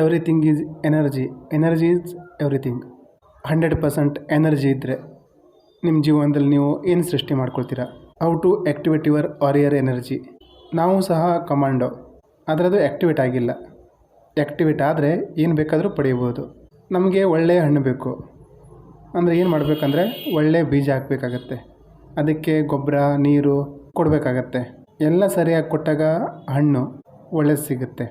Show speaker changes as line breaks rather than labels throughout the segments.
Everything is energy energy is everything hundred percent energy ಇದ್ದರೆ ನಿಮ್ಮ ಜೀವನದಲ್ಲಿ ನೀವು ಏನು ಸೃಷ್ಟಿ ಮಾಡ್ಕೊಳ್ತೀರಾ? How to activate your warrior energy ನಾವು ಸಹ ಕಮಾಂಡೋ ಆದರೆ ಅದು ಆ್ಯಕ್ಟಿವೇಟ್ ಆಗಿಲ್ಲ. ಆ್ಯಕ್ಟಿವೇಟ್ ಆದರೆ ಏನು ಬೇಕಾದರೂ ಪಡೆಯಬೋದು ನಮಗೆ ಒಳ್ಳೆಯ ಹಣ್ಣು ಬೇಕು. ಅಂದರೆ ಏನು ಮಾಡಬೇಕಂದ್ರೆ ಒಳ್ಳೆಯ ಬೀಜ ಹಾಕಬೇಕಾಗತ್ತೆ. ಅದಕ್ಕೆ ಗೊಬ್ಬರ, ನೀರು ಕೊಡಬೇಕಾಗತ್ತೆ. ಎಲ್ಲ ಸರಿಯಾಗಿ ಕೊಟ್ಟಾಗ ಹಣ್ಣು ಒಳ್ಳೆಯದು ಸಿಗುತ್ತೆ.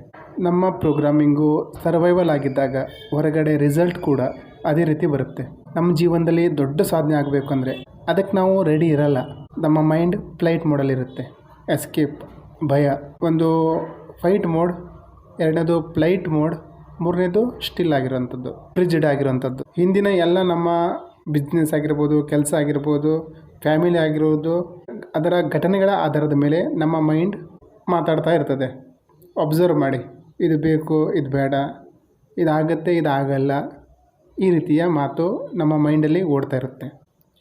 ನಮ್ಮ ಪ್ರೋಗ್ರಾಮಿಂಗು ಸರ್ವೈವಲ್ ಆಗಿದ್ದಾಗ ಹೊರಗಡೆ ರಿಸಲ್ಟ್ ಕೂಡ ಅದೇ ರೀತಿ ಬರುತ್ತೆ. ನಮ್ಮ ಜೀವನದಲ್ಲಿ ದೊಡ್ಡ ಸಾಧನೆ ಆಗಬೇಕು ಅಂದರೆ ಅದಕ್ಕೆ ನಾವು ರೆಡಿ ಇರಲ್ಲ. ನಮ್ಮ ಮೈಂಡ್ ಫ್ಲೈಟ್ ಮೋಡಲ್ಲಿರುತ್ತೆ ಎಸ್ಕೇಪ್ ಭಯ. ಒಂದು ಫೈಟ್ ಮೋಡ್ ಎರಡನೇದು ಫ್ಲೈಟ್ ಮೋಡ್ ಮೂರನೇದು ಸ್ಟಿಲ್ ಆಗಿರುವಂಥದ್ದು ಫ್ರಿಜಿಡ್ ಆಗಿರುವಂಥದ್ದು. ಹಿಂದಿನ ಎಲ್ಲ ನಮ್ಮ ಬಿಸ್ನೆಸ್ ಆಗಿರ್ಬೋದು, ಕೆಲಸ ಆಗಿರ್ಬೋದು ಫ್ಯಾಮಿಲಿ ಆಗಿರ್ಬೋದು ಅದರ ಘಟನೆಗಳ ಆಧಾರದ ಮೇಲೆ ನಮ್ಮ ಮೈಂಡ್ ಮಾತಾಡ್ತಾ ಇರ್ತದೆ. ಒಬ್ಸರ್ವ್ ಮಾಡಿ. ಇದು ಬೇಕು, ಇದು ಬೇಡ, ಇದಾಗತ್ತೆ, ಇದಾಗಲ್ಲ, ಈ ರೀತಿಯ ಮಾತು ನಮ್ಮ ಮೈಂಡಲ್ಲಿ ಓಡ್ತಾ ಇರುತ್ತೆ.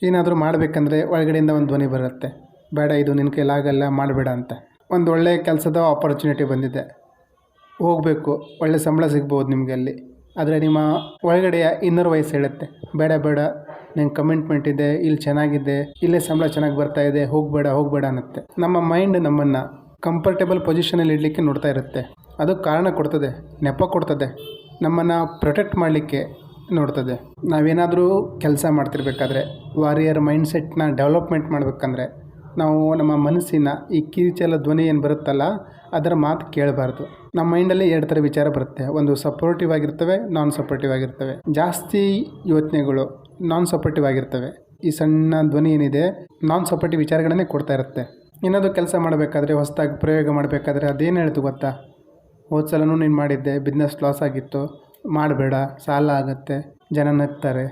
ಏನಾದರೂ ಮಾಡಬೇಕಂದ್ರೆ ಒಳಗಡೆಯಿಂದ ಒಂದು ಧ್ವನಿ ಬರುತ್ತೆ. ಬೇಡ, ಇದು ನಿನ್ನ ಕೈಲಾಗಲ್ಲ ಮಾಡಬೇಡ ಅಂತ. ಒಂದು ಒಳ್ಳೆಯ ಕೆಲಸದ ಆಪರ್ಚುನಿಟಿ ಬಂದಿದೆ. ಹೋಗಬೇಕು, ಒಳ್ಳೆ ಸಂಬಳ ಸಿಗ್ಬೋದು ನಿಮಗೆ ಅಲ್ಲಿ ಆದರೆ ನಿಮ್ಮ ಒಳಗಡೆಯ ಇನ್ನರ್ ವಯಸ್ಸು ಹೇಳುತ್ತೆ. ಬೇಡ ಬೇಡ ನಂಗೆ ಕಮಿಟ್ಮೆಂಟ್ ಇದೆ, ಇಲ್ಲಿ ಚೆನ್ನಾಗಿದೆ, ಇಲ್ಲೇ ಸಂಬಳ ಚೆನ್ನಾಗಿ ಬರ್ತಾ ಇದೆ, ಹೋಗಬೇಡ ಹೋಗಬೇಡ ಅನ್ನತ್ತೆ. ನಮ್ಮ ಮೈಂಡ್ ನಮ್ಮನ್ನು ಕಂಫರ್ಟೇಬಲ್ ಪೊಸಿಷನಲ್ಲಿ ಇಡಲಿಕ್ಕೆ ನೋಡ್ತಾ ಇರುತ್ತೆ. ಅದು ಕಾರಣ ಕೊಡ್ತದೆ, ನೆಪ ಕೊಡ್ತದೆ, ನಮ್ಮನ್ನು ಪ್ರೊಟೆಕ್ಟ್ ಮಾಡಲಿಕ್ಕೆ ನೋಡ್ತದೆ. ನಾವೇನಾದರೂ ಕೆಲಸ ಮಾಡ್ತಿರ್ಬೇಕಾದ್ರೆ ವಾರಿಯರ್ ಮೈಂಡ್ಸೆಟ್ನ ಡೆವಲಪ್ಮೆಂಟ್ ಮಾಡಬೇಕಂದ್ರೆ, ನಾವು ನಮ್ಮ ಮನಸ್ಸಿನ ಈ ಕಿರಿಚಲ ಧ್ವನಿ ಏನು ಬರುತ್ತಲ್ಲ, ಅದರ ಮಾತು ಕೇಳಬಾರ್ದು. ನಮ್ಮ ಮೈಂಡಲ್ಲಿ ಎರಡು ಥರ ವಿಚಾರ ಬರುತ್ತೆ. ಒಂದು ಸಪೋರ್ಟಿವ್ ಆಗಿರ್ತವೆ ನಾನ್ ಸಪೋರ್ಟಿವ್ ಆಗಿರ್ತವೆ. ಜಾಸ್ತಿ ಯೋಚನೆಗಳು ನಾನ್ ಸಪೋರ್ಟಿವ್ ಆಗಿರ್ತವೆ. ಈ ಸಣ್ಣ ಧ್ವನಿ ಏನಿದೆ ನಾನ್ ಸಪೋರ್ಟಿವ್ ವಿಚಾರಗಳನ್ನೇ ಕೊಡ್ತಾ ಇರುತ್ತೆ. ಏನಾದರೂ ಕೆಲಸ ಮಾಡಬೇಕಾದ್ರೆ, ಹೊಸದಾಗಿ ಪ್ರಯೋಗ ಮಾಡಬೇಕಾದ್ರೆ ಅದೇನು ಹೇಳ್ತು ಗೊತ್ತಾ? ಹೋದ ಸಲನೂ ನೀನು ಮಾಡಿದ್ದೆ, ಬಿಸ್ನೆಸ್ ಲಾಸ್ ಆಗಿತ್ತು, ಮಾಡಬೇಡ, ಸಾಲ ಆಗುತ್ತೆ, ಜನ ನಗ್ತಾರೆ.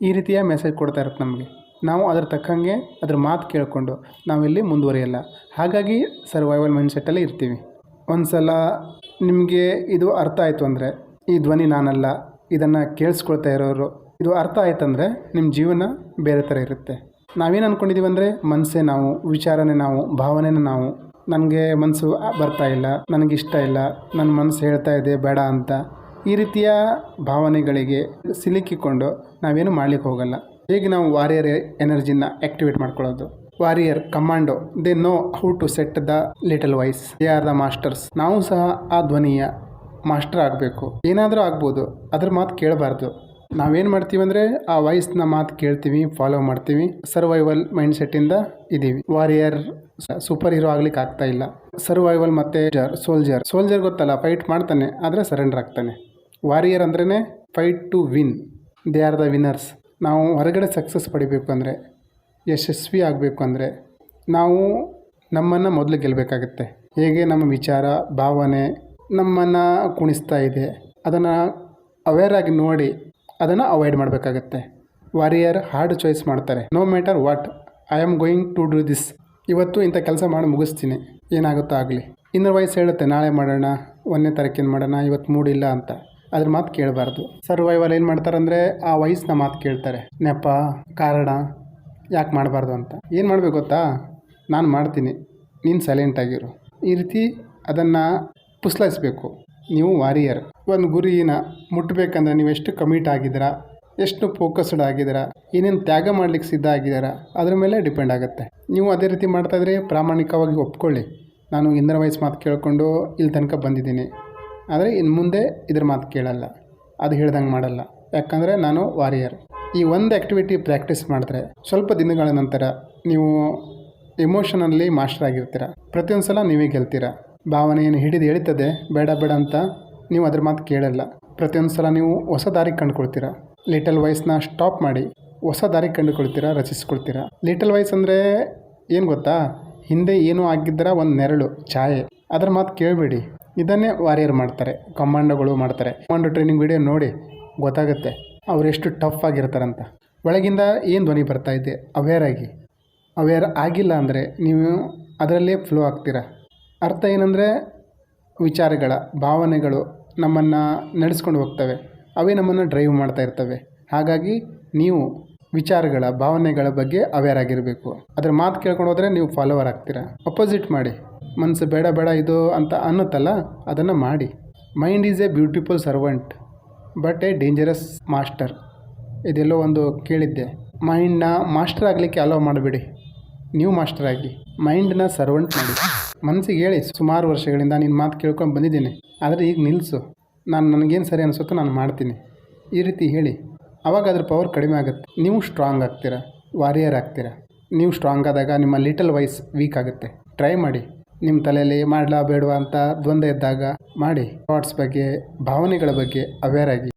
ಈ ರೀತಿಯ ಮೆಸೇಜ್ ಕೊಡ್ತಾ ಇರುತ್ತೆ ನಮಗೆ. ನಾವು ಅದ್ರ ತಕ್ಕಂಗೆ ಅದ್ರ ಮಾತು ಕೇಳಿಕೊಂಡು ನಾವಿಲ್ಲಿ ಮುಂದುವರಿಯಲ್ಲ. ಹಾಗಾಗಿ ಸರ್ವೈವಲ್ ಮೈಂಡ್ಸೆಟ್ಟಲ್ಲಿ ಇರ್ತೀವಿ. ಒಂದು ಸಲ ನಿಮಗೆ ಇದು ಅರ್ಥ ಆಯಿತು ಅಂದರೆ, ಈ ಧ್ವನಿ ನಾನಲ್ಲ, ಇದನ್ನು ಕೇಳಿಸ್ಕೊಳ್ತಾ ಇರೋರು, ಇದು ಅರ್ಥ ಆಯ್ತಂದರೆ ನಿಮ್ಮ ಜೀವನ ಬೇರೆ ಥರ ಇರುತ್ತೆ. ನಾವೇನು ಅಂದ್ಕೊಂಡಿದ್ದೀವಿ ಅಂದರೆ ಮನಸ್ಸೇ ನಾವು, ವಿಚಾರನೇ ನಾವು, ಭಾವನೆನೇ ನಾವು. ನನಗೆ ಮನಸ್ಸು ಬರ್ತಾ ಇಲ್ಲ, ನನಗಿಷ್ಟ ಇಲ್ಲ ನನ್ನ ಮನಸ್ಸು ಹೇಳ್ತಾ ಇದೆ ಬೇಡ ಅಂತ ಈ ರೀತಿಯ ಭಾವನೆಗಳಿಗೆ ಸಿಲುಕಿಕೊಂಡು ನಾವೇನು ಮಾಡ್ಲಿಕ್ಕೆ ಹೋಗಲ್ಲ. ಹೇಗೆ ನಾವು ವಾರಿಯರ್ ಎನರ್ಜಿನ ಆ್ಯಕ್ಟಿವೇಟ್ ಮಾಡ್ಕೊಳ್ಳೋದು? Warrior commando they know how to set the little voice they are the masters ನಾವು ಸಹ ಆ ಧ್ವನಿಯ ಮಾಸ್ಟರ್ ಆಗಬೇಕು. ಏನಾದರೂ ಆಗ್ಬೋದು, ಅದ್ರ ಮಾತು ಕೇಳಬಾರ್ದು. ನಾವೇನು ಮಾಡ್ತೀವಿ ಅಂದರೆ ಆ ವಾಯ್ಸ್ನ ಮಾತು ಕೇಳ್ತೀವಿ ಫಾಲೋ ಮಾಡ್ತೀವಿ. ಸರ್ವೈವಲ್ ಮೈಂಡ್ ಸೆಟ್ಟಿಂದ ಇದ್ದೀವಿ ವಾರಿಯರ್ ಸೂಪರ್ ಹೀರೋ ಆಗ್ಲಿಕ್ಕೆ ಆಗ್ತಾ ಇಲ್ಲ. ಸರ್ವೈವಲ್ ಮತ್ತು ಸೋಲ್ಜರ್ ಸೋಲ್ಜರ್ ಗೊತ್ತಲ್ಲ ಫೈಟ್ ಮಾಡ್ತಾನೆ, ಆದರೆ ಸರೆಂಡರ್ ಆಗ್ತಾನೆ. ವಾರಿಯರ್ ಅಂದ್ರೇ fight to win they are the winners ನಾವು ಹೊರಗಡೆ ಸಕ್ಸಸ್ ಪಡಿಬೇಕು ಅಂದರೆ, ಯಶಸ್ವಿ ಆಗಬೇಕು ಅಂದರೆ, ನಾವು ನಮ್ಮನ್ನು ಮೊದಲು ಗೆಲ್ಲಬೇಕಾಗತ್ತೆ ಹೇಗೆ ನಮ್ಮ ವಿಚಾರ, ಭಾವನೆ ನಮ್ಮನ್ನು ಕುಣಿಸ್ತಾ ಇದೆ, ಅದನ್ನು ಅವೇರಾಗಿ ನೋಡಿ ಅದನ್ನು ಅವಾಯ್ಡ್ ಮಾಡಬೇಕಾಗತ್ತೆ. ವಾರಿಯರ್ ಹಾರ್ಡ್ ಚಾಯ್ಸ್ ಮಾಡ್ತಾರೆ. No matter what I am going to do this ಇವತ್ತು ಇಂಥ ಕೆಲಸ ಮಾಡಿ ಮುಗಿಸ್ತೀನಿ. ಏನಾಗುತ್ತೋ ಆಗಲಿ. ಇನ್ನರ್ ವಯಸ್ಸು ಹೇಳುತ್ತೆ, ನಾಳೆ ಮಾಡೋಣ, ಒಂದನೇ ತಾರೀಕಿನ ಮಾಡೋಣ, ಇವತ್ತು ಮೂಡಿಲ್ಲ ಅಂತ. ಅದ್ರ ಮಾತು ಕೇಳಬಾರ್ದು. ಸರ್ವೈವಲ್ ಏನು ಮಾಡ್ತಾರಂದರೆ, ಆ ವಯಸ್ಸನ್ನ ಮಾತು ಕೇಳ್ತಾರೆ. ನೆಪ, ಕಾರಣ, ಯಾಕೆ ಮಾಡಬಾರ್ದು ಅಂತ. ಏನು ಮಾಡಬೇಕು ಗೊತ್ತಾ? ನಾನು ಮಾಡ್ತೀನಿ. ನೀನು ಸೈಲೆಂಟ್ ಆಗಿರು. ಈ ರೀತಿ ಅದನ್ನು ಪುಸ್ಲಾಯಿಸ್ಬೇಕು. ನೀವು ವಾರಿಯರ್. ಒಂದು ಗುರಿನ ಮುಟ್ಟಬೇಕಂದ್ರೆ ನೀವು ಎಷ್ಟು ಕಮಿಟ್ ಆಗಿದ್ದೀರಾ, ಎಷ್ಟು ಫೋಕಸ್ಡ್ ಆಗಿದ್ದೀರಾ, ಏನೇನು ತ್ಯಾಗ ಮಾಡ್ಲಿಕ್ಕೆ ಸಿದ್ಧ ಆಗಿದ್ದೀರಾ, ಅದ್ರ ಮೇಲೆ ಡಿಪೆಂಡ್ ಆಗುತ್ತೆ. ನೀವು ಅದೇ ರೀತಿ ಮಾಡ್ತಾಯಿದ್ರೆ ಪ್ರಾಮಾಣಿಕವಾಗಿ ಒಪ್ಕೊಳ್ಳಿ. ನಾನು ಇಂದ್ರ ವಯಸ್ಸು ಮಾತು ಕೇಳಿಕೊಂಡು ಇಲ್ಲಿ ತನಕ ಬಂದಿದ್ದೀನಿ. ಆದರೆ ಇನ್ನು ಮುಂದೆ ಇದ್ರ ಮಾತು ಕೇಳಲ್ಲ. ಅದು ಹೇಳ್ದಂಗೆ ಮಾಡಲ್ಲ. ಯಾಕಂದರೆ ನಾನು ವಾರಿಯರ್. ಈ ಒಂದು ಆ್ಯಕ್ಟಿವಿಟಿ ಪ್ರಾಕ್ಟೀಸ್ ಮಾಡಿದ್ರೆ ಸ್ವಲ್ಪ ದಿನಗಳ ನಂತರ ನೀವು ಎಮೋಷನಲ್ಲಿ ಮಾಸ್ಟರ್ ಆಗಿರ್ತೀರ. ಪ್ರತಿಯೊಂದು ಸಲ ನೀವೇ ಗೆಲ್ತೀರ. ಭಾವನೆಯನ್ನು ಹಿಡಿದು ಹೇಳುತ್ತದೆ ಬೇಡ ಬೇಡ ಅಂತ ನೀವು ಅದ್ರ ಮಾತು ಕೇಳಲ್ಲ. ಪ್ರತಿಯೊಂದು ಸಲ ನೀವು ಹೊಸ ದಾರಿ ಕಂಡುಕೊಳ್ತೀರ? ಲಿಟಲ್ ವಾಯ್ಸ್ನ ಸ್ಟಾಪ್ ಮಾಡಿ ಹೊಸ ದಾರಿ ಕಂಡುಕೊಳ್ತೀರಾ? ರಚಿಸ್ಕೊಳ್ತೀರಾ? ಲಿಟಲ್ ವಾಯ್ಸ್ ಅಂದರೆ ಏನು ಗೊತ್ತಾ? ಹಿಂದೆ ಏನೂ ಆಗಿದ್ದರ ಒಂದು ನೆರಳು, ಛಾಯೆ. ಅದರ ಮಾತು ಕೇಳಬೇಡಿ. ಇದನ್ನೇ ವಾರಿಯರ್ ಮಾಡ್ತಾರೆ ಕಮಾಂಡೋಗಳು ಮಾಡ್ತಾರೆ. ಕಮಾಂಡೋ ಟ್ರೈನಿಂಗ್ ವಿಡಿಯೋ ನೋಡಿ ಗೊತ್ತಾಗುತ್ತೆ ಅವ್ರು ಎಷ್ಟು ಟಫ್ ಆಗಿರ್ತಾರಂತ. ಒಳಗಿಂದ ಏನು ಧ್ವನಿ ಬರ್ತಾ ಇದೆ? ಅವೇರ್ ಆಗಿ. ಅವೇರ್ ಆಗಿಲ್ಲ ಅಂದರೆ ನೀವು ಅದರಲ್ಲೇ ಫ್ಲೋ ಆಗ್ತೀರ? ಅರ್ಥ ಏನಂದರೆ ವಿಚಾರಗಳ, ಭಾವನೆಗಳು ನಮ್ಮನ್ನು ನಡೆಸ್ಕೊಂಡು ಹೋಗ್ತವೆ. ಅವೇ ನಮ್ಮನ್ನು ಡ್ರೈವ್ ಮಾಡ್ತಾ ಇರ್ತವೆ. ಹಾಗಾಗಿ ನೀವು ವಿಚಾರಗಳ, ಭಾವನೆಗಳ ಬಗ್ಗೆ ಅವೇರ್ ಆಗಿರಬೇಕು. ಅದ್ರ ಮಾತು ಕೇಳ್ಕೊಂಡು ಹೋದರೆ ನೀವು ಫಾಲೋವರ್ ಆಗ್ತೀರಾ? ಅಪೋಸಿಟ್ ಮಾಡಿ. ಮನಸ್ಸು ಬೇಡ ಬೇಡ ಇದು ಅಂತ ಅನ್ನುತ್ತಲ್ಲ, ಅದನ್ನು ಮಾಡಿ. Mind is a beautiful servant but a dangerous master ಇದೆಲ್ಲೋ ಒಂದು ಕೇಳಿದ್ದೆ. ಮೈಂಡ್ನ ಮಾಸ್ಟರ್ ಆಗಲಿಕ್ಕೆ ಅಲೋ ಮಾಡಬೇಡಿ. ನೀವು ಮಾಸ್ಟರ್ ಆಗಿ. ಮೈಂಡ್ನ ಸರ್ವೆಂಟ್ ಮಾಡಿ. ಮನಸ್ಸಿಗೆ ಹೇಳಿ, ಸುಮಾರು ವರ್ಷಗಳಿಂದ ನಿನ್ನ ಮಾತು ಕೇಳ್ಕೊಂಡು ಬಂದಿದ್ದೀನಿ, ಆದರೆ ಈಗ ನಿಲ್ಲಿಸು ನಾನು ನನಗೇನು ಸರಿ ಅನಿಸುತ್ತೋ ನಾನು ಮಾಡ್ತೀನಿ. ಈ ರೀತಿ ಹೇಳಿ. ಅವಾಗ ಅದ್ರ ಪವರ್ ಕಡಿಮೆ ಆಗುತ್ತೆ. ನೀವು ಸ್ಟ್ರಾಂಗ್ ಆಗ್ತೀರಾ ವಾರಿಯರ್ ಆಗ್ತೀರಾ. ನೀವು ಸ್ಟ್ರಾಂಗ್ ಆದಾಗ ನಿಮ್ಮ ಲಿಟಲ್ ವೈಸ್ ವೀಕ್ ಆಗುತ್ತೆ. ಟ್ರೈ ಮಾಡಿ. ನಿಮ್ಮ ತಲೆಯಲ್ಲಿ ಮಾಡಲಾ ಬೇಡವಾ ಅಂತ ದ್ವಂದ್ವ ಇದ್ದಾಗ ಮಾಡಿ. ಥಾಟ್ಸ್ ಬಗ್ಗೆ, ಭಾವನೆಗಳ ಬಗ್ಗೆ ಅವೇರ್ ಆಗಿ.